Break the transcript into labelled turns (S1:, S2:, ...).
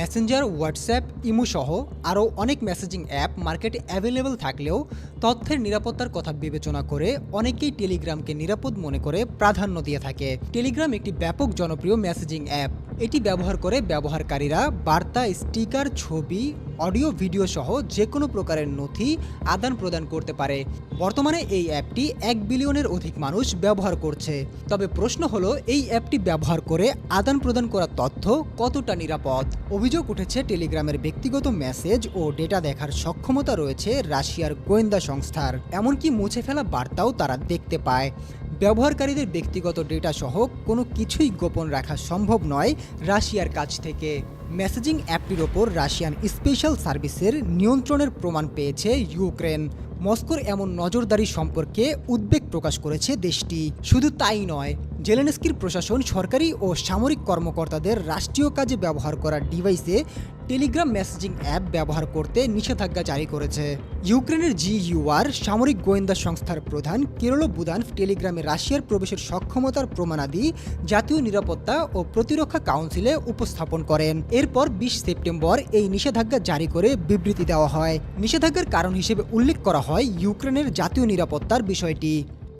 S1: Messenger WhatsApp imo সহ আরও অনেক মেসেজিং অ্যাপ মার্কেটে অ্যাভেলেবল থাকলেও তথ্যের নিরাপত্তার কথা বিবেচনা করে অনেকেই টেলিগ্রামকে নিরাপদ মনে করে প্রাধান্য দিয়ে থাকে। টেলিগ্রাম একটি ব্যাপক জনপ্রিয় মেসেজিং অ্যাপ এটি ব্যবহার করে ব্যবহারকারীরা বার্তা স্টিকার ছবি অডিও, ভিডিও সহ যে কোনো প্রকারের নথি আদান প্রদান করতে পারে। বর্তমানে এই অ্যাপটি এক বিলিয়নের অধিক মানুষ ব্যবহার করছে। তবে প্রশ্ন হলো, এই অ্যাপটি ব্যবহার করে আদান প্রদান করা তথ্য কতটা নিরাপদ? অভিযোগ উঠেছে, টেলিগ্রামের ব্যক্তিগত মেসেজ ও ডেটা দেখার সক্ষমতা রয়েছে রাশিয়ার গোয়েন্দা সংস্থার। এমনকি মুছে ফেলা বার্তাও তারা দেখতে পায়। ব্যবহারকারীদের ব্যক্তিগত ডেটা সহ কোনো কিছুই গোপন রাখা সম্ভব নয় রাশিয়ার কাছ থেকে। মেসেজিং অ্যাপটির ওপর রাশিয়ান স্পেশাল সার্ভিসের নিয়ন্ত্রণের প্রমাণ পেয়েছে ইউক্রেন। মস্কোর এমন নজরদারি সম্পর্কে উদ্বেগ প্রকাশ করেছে দেশটি। শুধু তাই নয়, জেলেনস্কির প্রশাসন, সরকারি ও সামরিক কর্মকর্তাদের রাষ্ট্রীয় কাজে ব্যবহার করা ডিভাইসে টেলিগ্রাম মেসেজিং অ্যাপ ব্যবহার করতে নিষেধাজ্ঞা জারি করেছে। ইউক্রেনের জিইউআর সামরিক গোয়েন্দা সংস্থার প্রধান কেরল বুদান টেলিগ্রামে রাশিয়ার প্রবেশের সক্ষমতার প্রমাণাদি জাতীয় নিরাপত্তা ও প্রতিরক্ষা কাউন্সিলে উপস্থাপন করেন। এরপর বিশ সেপ্টেম্বর এই নিষেধাজ্ঞা জারি করে বিবৃতি দেওয়া হয়। নিষেধাজ্ঞার কারণ হিসেবে উল্লেখ করা হয় ইউক্রেনের জাতীয় নিরাপত্তার বিষয়টি।